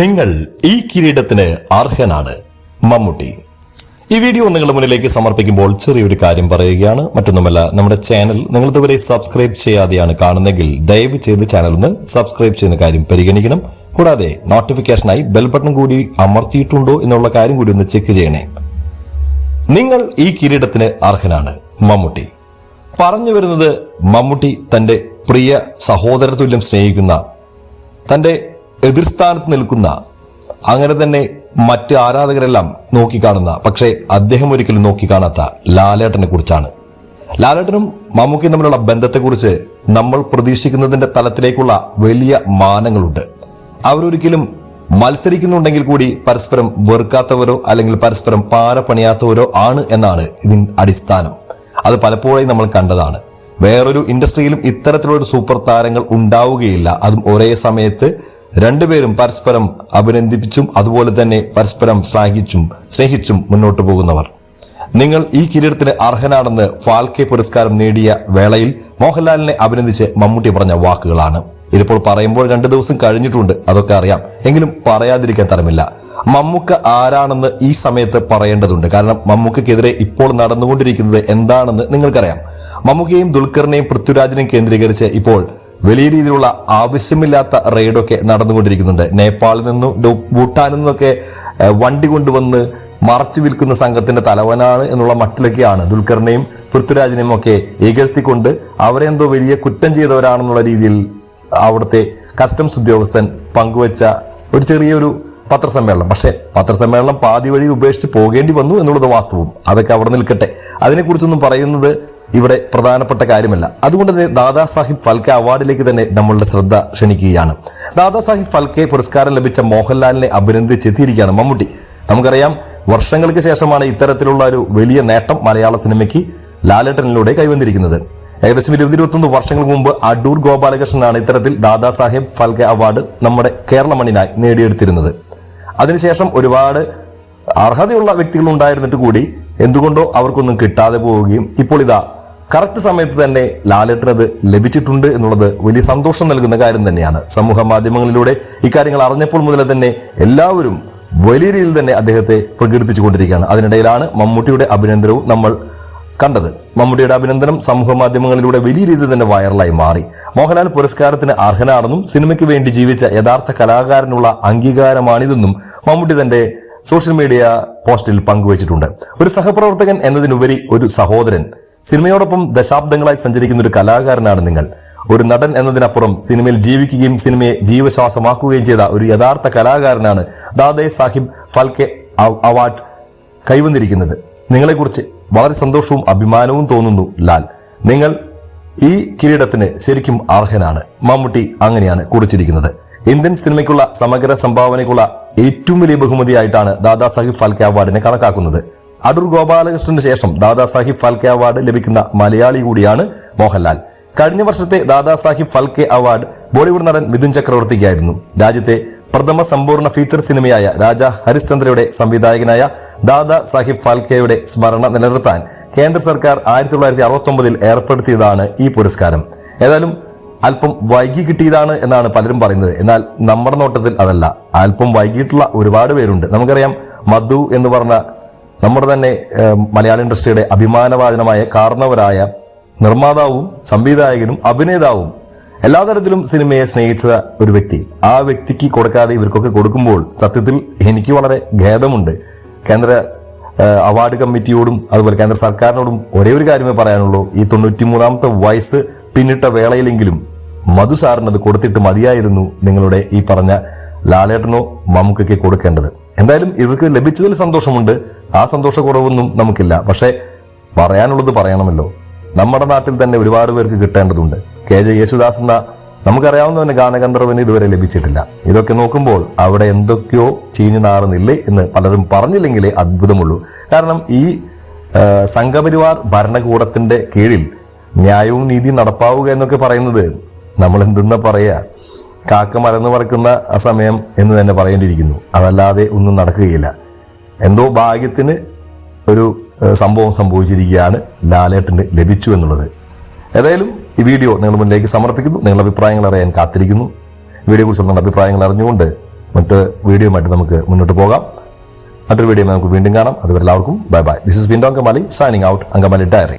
നിങ്ങൾ ഈ കിരീടത്തിന് അർഹനാണ്. മമ്മൂട്ടി. ഈ വീഡിയോ നിങ്ങളുടെ മുന്നിലേക്ക് സമർപ്പിക്കുമ്പോൾ ചെറിയൊരു കാര്യം പറയുകയാണ്. മറ്റൊന്നുമല്ല നമ്മുടെ ചാനൽ നിങ്ങൾ ഇതുവരെ സബ്സ്ക്രൈബ് ചെയ്യാതെയാണ് കാണുന്നെങ്കിൽ ദയവ് ചെയ്ത് ചാനൽ ഒന്ന് സബ്സ്ക്രൈബ് ചെയ്യുന്ന കാര്യം പരിഗണിക്കണം. കൂടാതെ നോട്ടിഫിക്കേഷനായി ബെൽ ബട്ടൺ കൂടി അമർത്തിയിട്ടുണ്ടോ എന്നുള്ള കാര്യം കൂടി ഒന്ന് ചെക്ക് ചെയ്യണേ. നിങ്ങൾ ഈ കിരീടത്തിന് അർഹനാണ്. മമ്മൂട്ടി. പറഞ്ഞു വരുന്നത് മമ്മൂട്ടി തന്റെ പ്രിയ സഹോദര തുല്യം സ്നേഹിക്കുന്ന തന്റെ എതിർസ്ഥാനത്ത് നിൽക്കുന്ന അങ്ങനെ തന്നെ മറ്റ് ആരാധകരെല്ലാം നോക്കിക്കാണുന്ന പക്ഷേ അദ്ദേഹം ഒരിക്കലും നോക്കിക്കാണാത്ത ലാലേട്ടനെ കുറിച്ചാണ്. ലാലേട്ടനും മമ്മൂക്കിയും തമ്മിലുള്ള ബന്ധത്തെക്കുറിച്ച് നമ്മൾ പ്രതീക്ഷിക്കുന്നതിന്റെ തലത്തിലേക്കുള്ള വലിയ മാനങ്ങളുണ്ട്. അവരൊരിക്കലും മത്സരിക്കുന്നുണ്ടെങ്കിൽ കൂടി പരസ്പരം വെറുക്കാത്തവരോ അല്ലെങ്കിൽ പരസ്പരം പാര പണിയാത്തവരോ ആണ് എന്നാണ് ഇതിൻ അടിസ്ഥാനം. അത് പലപ്പോഴും നമ്മൾ കണ്ടതാണ്. വേറൊരു ഇൻഡസ്ട്രിയിലും ഇത്തരത്തിലുള്ള സൂപ്പർ താരങ്ങൾ ഉണ്ടാവുകയില്ല. അതും ഒരേ സമയത്ത് രണ്ടുപേരും പരസ്പരം അഭിനന്ദിപ്പിച്ചും അതുപോലെ തന്നെ പരസ്പരം ശ്ലാഘിച്ചും സ്നേഹിച്ചും മുന്നോട്ടു പോകുന്നവർ. നിങ്ങൾ ഈ കിരീടത്തിന് അർഹനാണെന്ന് ഫാൽക്കെ പുരസ്കാരം നേടിയ വേളയിൽ മോഹൻലാലിനെ അഭിനന്ദിച്ച് മമ്മൂട്ടി പറഞ്ഞ വാക്കുകളാണ്. ഇതിപ്പോൾ പറയുമ്പോൾ രണ്ടു ദിവസം കഴിഞ്ഞിട്ടുണ്ട് അതൊക്കെ അറിയാം. എങ്കിലും പറയാതിരിക്കാൻ തരമില്ല. മമ്മൂക്ക ആരാണെന്ന് ഈ സമയത്ത് പറയേണ്ടതുണ്ട്. കാരണം മമ്മൂക്കെതിരെ ഇപ്പോൾ നടന്നുകൊണ്ടിരിക്കുന്നത് എന്താണെന്ന് നിങ്ങൾക്കറിയാം. മമ്മൂക്കയും ദുൽഖറിനെയും പൃഥ്വിരാജിനെയും കേന്ദ്രീകരിച്ച് ഇപ്പോൾ വലിയ രീതിയിലുള്ള ആവശ്യമില്ലാത്ത റെയ്ഡൊക്കെ നടന്നുകൊണ്ടിരിക്കുന്നുണ്ട്. നേപ്പാളിൽ നിന്നും ഭൂട്ടാനിൽ നിന്നൊക്കെ വണ്ടി കൊണ്ടുവന്ന് മറച്ചു വിൽക്കുന്ന സംഘത്തിന്റെ തലവനാണ് എന്നുള്ള മട്ടിലൊക്കെയാണ് ദുൽഖറിനെയും പൃഥ്വിരാജിനെയും ഒക്കെ ഇകഴ്ത്തിക്കൊണ്ട് അവരെ എന്തോ വലിയ കുറ്റം ചെയ്തവരാണെന്നുള്ള രീതിയിൽ അവിടുത്തെ കസ്റ്റംസ് ഉദ്യോഗസ്ഥൻ പങ്കുവച്ച ഒരു ചെറിയൊരു പത്രസമ്മേളനം. പക്ഷേ പത്രസമ്മേളനം പാതി വഴി ഉപേക്ഷിച്ച് പോകേണ്ടി വന്നു എന്നുള്ളത് വാസ്തവം. അതൊക്കെ അവിടെ നിൽക്കട്ടെ. അതിനെക്കുറിച്ചൊന്നും പറയുന്നത് ഇവിടെ പ്രധാനപ്പെട്ട കാര്യമല്ല. അതുകൊണ്ട് തന്നെ ദാദാ സാഹിബ് ഫൽക്കെ അവാർഡിലേക്ക് തന്നെ നമ്മളുടെ ശ്രദ്ധ ക്ഷണിക്കുകയാണ്. ദാദാ സാഹിബ് ഫൽക്കെ പുരസ്കാരം ലഭിച്ച മോഹൻലാലിനെ അഭിനന്ദിച്ചെത്തിയിരിക്കുകയാണ് മമ്മൂട്ടി. നമുക്കറിയാം വർഷങ്ങൾക്ക് ശേഷമാണ് ഇത്തരത്തിലുള്ള ഒരു വലിയ നേട്ടം മലയാള സിനിമയ്ക്ക് ലാലേട്ടനിലൂടെ കൈവന്നിരിക്കുന്നത്. ഏകദേശം ഇരുപത് ഇരുപത്തൊന്ന് വർഷങ്ങൾക്ക് മുമ്പ് അടൂർ ഗോപാലകൃഷ്ണനാണ് ഇത്തരത്തിൽ ദാദാ സാഹിബ് ഫൽക്കെ അവാർഡ് നമ്മുടെ കേരള മണ്ണിനായി നേടിയെടുത്തിരുന്നത്. അതിനുശേഷം ഒരുപാട് അർഹതയുള്ള വ്യക്തികൾ ഉണ്ടായിരുന്നിട്ട് കൂടി എന്തുകൊണ്ടോ അവർക്കൊന്നും കിട്ടാതെ പോവുകയും ഇപ്പോൾ ഇതാ കറക്റ്റ് സമയത്ത് തന്നെ ലാലേട്ടന് അത് ലഭിച്ചിട്ടുണ്ട് എന്നുള്ളത് വലിയ സന്തോഷം നൽകുന്ന കാര്യം തന്നെയാണ്. സമൂഹ മാധ്യമങ്ങളിലൂടെ ഇക്കാര്യങ്ങൾ അറിഞ്ഞപ്പോൾ മുതൽ തന്നെ എല്ലാവരും വലിയ രീതിയിൽ തന്നെ അദ്ദേഹത്തെ പ്രകീർത്തിച്ചുകൊണ്ടിരിക്കുകയാണ് അതിനിടയിലാണ് മമ്മൂട്ടിയുടെ അഭിനന്ദനവും നമ്മൾ കണ്ടത്. മമ്മൂട്ടിയുടെ അഭിനന്ദനം സമൂഹ മാധ്യമങ്ങളിലൂടെ വലിയ രീതിയിൽ തന്നെ വൈറലായി മാറി. മോഹൻലാൽ പുരസ്കാരത്തിന് അർഹനാണെന്നും സിനിമയ്ക്ക് വേണ്ടി ജീവിച്ച യഥാർത്ഥ കലാകാരനുള്ള അംഗീകാരമാണിതെന്നും മമ്മൂട്ടി തന്റെ സോഷ്യൽ മീഡിയ പോസ്റ്റിൽ പങ്കുവച്ചിട്ടുണ്ട്. ഒരു സഹപ്രവർത്തകൻ എന്നതിനുപരി ഒരു സഹോദരൻ സിനിമയോടൊപ്പം ദശാബ്ദങ്ങളായി സഞ്ചരിക്കുന്ന ഒരു കലാകാരനാണ് നിങ്ങൾ. ഒരു നടൻ എന്നതിനപ്പുറം സിനിമയിൽ ജീവിക്കുകയും സിനിമയെ ജീവശ്വാസമാക്കുകയും ചെയ്ത ഒരു യഥാർത്ഥ കലാകാരനാണ് ദാദേ സാഹിബ് ഫൽക്കെ അവാർഡ് കൈവന്നിരിക്കുന്നത്. നിങ്ങളെക്കുറിച്ച് വളരെ സന്തോഷവും അഭിമാനവും തോന്നുന്നു ലാൽ. നിങ്ങൾ ഈ കിരീടത്തിന് ശരിക്കും അർഹനാണ്. മമ്മൂട്ടി അങ്ങനെയാണ് കുറിച്ചിരിക്കുന്നത്. ഇന്ത്യൻ സിനിമയ്ക്കുള്ള സമഗ്ര സംഭാവനയ്ക്കുള്ള ഏറ്റവും വലിയ ബഹുമതിയായിട്ടാണ് ദാദാ സാഹിബ് ഫാൽക്കെ അവാർഡിനെ കണക്കാക്കുന്നത്. അടൂർ ഗോപാലകൃഷ്ണന് ശേഷം ദാദാസാഹിബ് ഫാൽക്കെ അവാർഡ് ലഭിക്കുന്ന മലയാളി കൂടിയാണ് മോഹൻലാൽ. കഴിഞ്ഞ വർഷത്തെ ദാദാസാഹിബ് ഫാൽക്കെ അവാർഡ് ബോളിവുഡ് നടൻ മിഥുൻ ചക്രവർത്തിക്കായിരുന്നു. രാജ്യത്തെ പ്രഥമ സമ്പൂർണ ഫീച്ചർ സിനിമയായ രാജ ഹരിശ്ചന്ദ്രയുടെ സംവിധായകനായ ദാദാ സാഹിബ് ഫാൽക്കെയുടെ സ്മരണ നിലനിർത്താൻ കേന്ദ്ര സർക്കാർ ആയിരത്തി തൊള്ളായിരത്തി അറുപത്തൊമ്പതിൽ ഏർപ്പെടുത്തിയതാണ് ഈ പുരസ്കാരം. ഏതായാലും അല്പം വൈകി കിട്ടിയതാണ് എന്നാണ് പലരും പറയുന്നത്. എന്നാൽ നമ്മുടെ നോട്ടത്തിൽ അതല്ല. അല്പം വൈകിട്ടുള്ള ഒരുപാട് പേരുണ്ട്. നമുക്കറിയാം മധു എന്ന് പറഞ്ഞ നമ്മുടെ തന്നെ മലയാള ഇൻഡസ്ട്രിയുടെ അഭിമാനവാചനമായ കാർണവരായ നിർമ്മാതാവും സംവിധായകനും അഭിനേതാവും എല്ലാ തരത്തിലും സിനിമയെ സ്നേഹിച്ച ഒരു വ്യക്തി. ആ വ്യക്തിക്ക് കൊടുക്കാതെ ഇവർക്കൊക്കെ കൊടുക്കുമ്പോൾ സത്യത്തിൽ എനിക്ക് വളരെ ഖേദമുണ്ട്. കേന്ദ്ര അവാർഡ് കമ്മിറ്റിയോടും അതുപോലെ കേന്ദ്ര സർക്കാരിനോടും ഒരേ ഒരു കാര്യമേ പറയാനുള്ളൂ. ഈ തൊണ്ണൂറ്റി മൂന്നാമത്തെ വയസ്സ് പിന്നിട്ട വേളയിലെങ്കിലും മധു സാറിനത് കൊടുത്തിട്ട് മതിയായിരുന്നു നിങ്ങളുടെ ഈ പറഞ്ഞ ലാലേട്ടനോ മമ്മൂക്കൊക്കെ കൊടുക്കേണ്ടത്. എന്തായാലും ഇവർക്ക് ലഭിച്ചതിൽ സന്തോഷമുണ്ട്. ആ സന്തോഷ സന്തോഷക്കുറവൊന്നും നമുക്കില്ല. പക്ഷേ പറയാനുള്ളത് പറയണമല്ലോ. നമ്മുടെ നാട്ടിൽ തന്നെ ഒരുപാട് പേർക്ക് കിട്ടേണ്ടതുണ്ട്. കെ ജെ യേശുദാസ് എന്ന നമുക്കറിയാവുന്നവന് ഗാനഗന്ധർവന് ഇതുവരെ ലഭിച്ചിട്ടില്ല. ഇതൊക്കെ നോക്കുമ്പോൾ അവിടെ എന്തൊക്കെയോ ചീഞ്ഞു നാറുന്നില്ലേ എന്ന് പലരും പറഞ്ഞില്ലെങ്കിലേ അത്ഭുതമുള്ളൂ. കാരണം ഈ സംഘപരിവാർ ഭരണകൂടത്തിന്റെ കീഴിൽ ന്യായവും നീതിയും നടപ്പാവുക എന്നൊക്കെ പറയുന്നത് നമ്മൾ എന്തെന്നാ പറയാ? കാക്ക മരന്ന് പറക്കുന്ന ആ സമയം എന്ന് തന്നെ പറയേണ്ടിയിരിക്കുന്നു. അതല്ലാതെ ഒന്നും നടക്കുകയില്ല. എന്തോ ഭാഗ്യത്തിന് ഒരു സംഭവം സംഭവിച്ചിരിക്കുകയാണ് ലാലേട്ടന് ലഭിച്ചു എന്നുള്ളത്. ഏതായാലും ഈ വീഡിയോ നിങ്ങൾ മുന്നിലേക്ക് സമർപ്പിക്കുന്നു. നിങ്ങളുടെ അഭിപ്രായങ്ങൾ അറിയാൻ കാത്തിരിക്കുന്നു. വീഡിയോ കുറിച്ച് നിങ്ങളുടെ അഭിപ്രായങ്ങൾ അറിഞ്ഞുകൊണ്ട് മറ്റ് വീഡിയോയുമായിട്ട് നമുക്ക് മുന്നോട്ട് പോകാം. മറ്റൊരു വീഡിയോ നമുക്ക് വീണ്ടും കാണാം. അതുവരെ എല്ലാവർക്കും bye bye. This is Bindo Angamaly signing out Angamaly diary